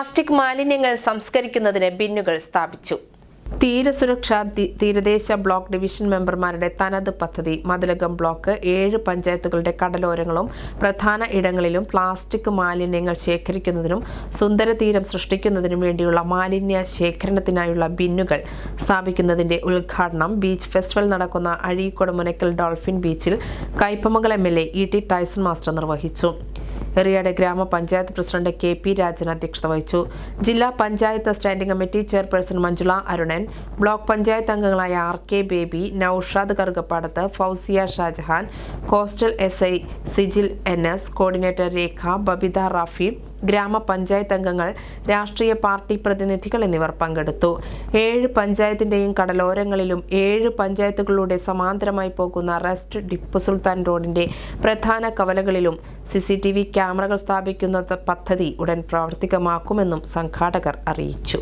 Plastic മാലിന്യങ്ങൾ സംസ്കരിക്കുന്നതിന് ബിന്നുകൾ സ്ഥാപിച്ചു. തീരസുരക്ഷ തീരദേശ ബ്ലോക്ക് ഡിവിഷൻ മെമ്പർമാരുടെ തനത് പദ്ധതി മതിലകം ബ്ലോക്ക് ഏഴ് പഞ്ചായത്തുകളുടെ കടലോരങ്ങളും പ്രധാന ഇടങ്ങളിലും പ്ലാസ്റ്റിക് മാലിന്യങ്ങൾ ശേഖരിക്കുന്നതിനും സുന്ദര തീരം സൃഷ്ടിക്കുന്നതിനും വേണ്ടിയുള്ള മാലിന്യ ശേഖരണത്തിനായുള്ള ബിന്നുകൾ സ്ഥാപിക്കുന്നതിന്റെ ഉദ്ഘാടനം ബീച്ച് ഫെസ്റ്റിവൽ നടക്കുന്ന അഴീക്കോട് മുനക്കൽ ഡോൾഫിൻ ബീച്ചിൽ Kaipamangalam M L A E T Tyson master നിർവഹിച്ചു. എറിയാട് ഗ്രാമപഞ്ചായത്ത് പ്രസിഡന്റ് കെ പി രാജൻ അധ്യക്ഷത വഹിച്ചു. ജില്ലാ panchayat standing committee chairperson Manjula Arunan block panchayat അംഗങ്ങളായ R K Baby Noushad Karukappadath Fousiya Shajahan coastal S I Sijil N S coordinator Rekha Babitha Rafi ഗ്രാമപഞ്ചായത്ത് അംഗങ്ങൾ രാഷ്ട്രീയ party പ്രതിനിധികൾ എന്നിവർ പങ്കെടുത്തു. ഏഴ് പഞ്ചായത്തിന്റെയും കടലോരങ്ങളിലും ഏഴ് പഞ്ചായത്തുകളിലൂടെ സമാന്തരമായി പോകുന്ന റെസ്റ്റ് ടിപ്പു സുൽത്താൻ റോഡിന്റെ പ്രധാന കവലകളിലും സി ക്യാമറകൾ സ്ഥാപിക്കുന്ന പദ്ധതി ഉടൻ പ്രാവർത്തികമാക്കുമെന്നും സംഘാടകർ അറിയിച്ചു.